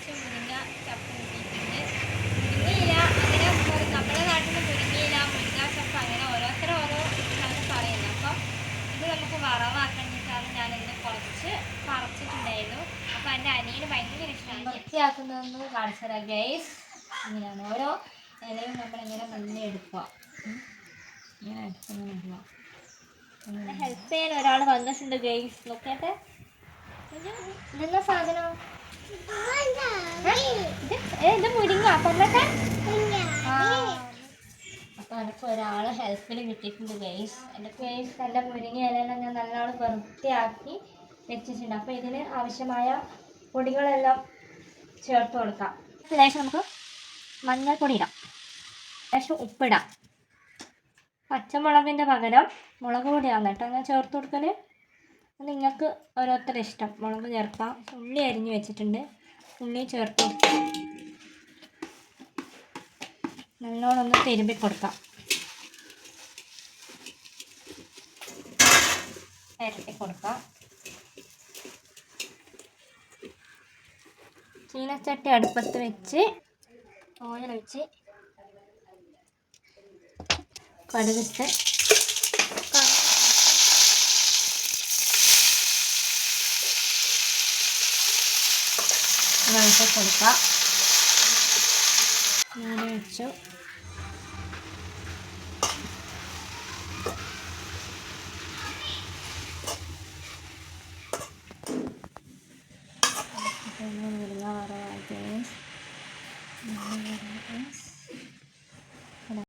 കുറച്ച് മുരിങ്ങ ചപ്പ് കിട്ടിയിട്ടുണ്ട്. മുരിങ്ങയില അങ്ങനെ നമ്മുടെ നാട്ടിൽ നിന്ന് മുരിങ്ങയില മുരിങ്ങ ചപ്പ് അങ്ങനെ ഓരോരുത്തരും ഓരോ ഇതാണ് പറയുന്നത്. അപ്പം ഇത് നമുക്ക് വറവാക്കണ്ടിട്ടാണ് ഞാൻ ഇന്ന് കുറച്ച് പറിച്ചിട്ടുണ്ടായിരുന്നു. അപ്പം എന്റെ അനിയന് ഭയങ്കര ഇഷ്ടമാണ് വൃത്തിയാക്കുന്നതെന്ന് കാണിച്ചു തരാം ഗൈസ് ഇങ്ങനെയാണ്. ഓരോ ഇലയും നമ്മളിങ്ങനെ നല്ല എടുക്കുക. ഇങ്ങനെ എടുക്കുന്ന ഇടുക. ഹെൽപ്പ് ചെയ്യാൻ ഒരാൾ വന്നിട്ടുണ്ട് ഗൈസ് നോക്കട്ടെ ഇതെന്താ സാധനം? ഇത് മുരിങ്ങ പറഞ്ഞട്ടെ അപ്പൊ എനിക്ക് ഒരാളെ ഹെൽപ്പിന് കിട്ടിയിട്ടുണ്ട് ഗൈസ് എന്റെ ഗൈസ് എന്റെ മുരിങ്ങ ഇലയെല്ലാം ഞാൻ നല്ലോണം വൃത്തിയാക്കി വെച്ചിട്ടുണ്ട്. അപ്പോൾ ഇതിന് ആവശ്യമായ പൊടികളെല്ലാം ചേർത്ത് കൊടുക്കാം. ലേശം നമുക്ക് മഞ്ഞൾപ്പൊടി ഇടാം. ലേശം ഉപ്പിടാം. പച്ചമുളകിന്റെ പകരം മുളക് പൊടിയാണ് കേട്ടോ. ഞാൻ ചേർത്ത് കൊടുക്കൽ നിങ്ങൾക്ക് ഓരോരുത്തരുടെ ഇഷ്ടം. മുളക് ചേർക്കാം. ഉള്ളി അരിഞ്ഞ് വെച്ചിട്ടുണ്ട്. ഉള്ളി ചേർത്ത് കൊടുക്കാം. നല്ലോണം ഒന്ന് തിരുമ്പി കൊടുക്കാം. ഇരട്ടി കൊടുക്കാം. ചീനച്ചട്ടി അടുപ്പത്ത് വെച്ച് ഓയിൽ വെച്ച് കടുകിട്ട് വെള്ളത്തിൽ കൊടുക്കാം. മൂടി വെച്ചു. Mm-hmm.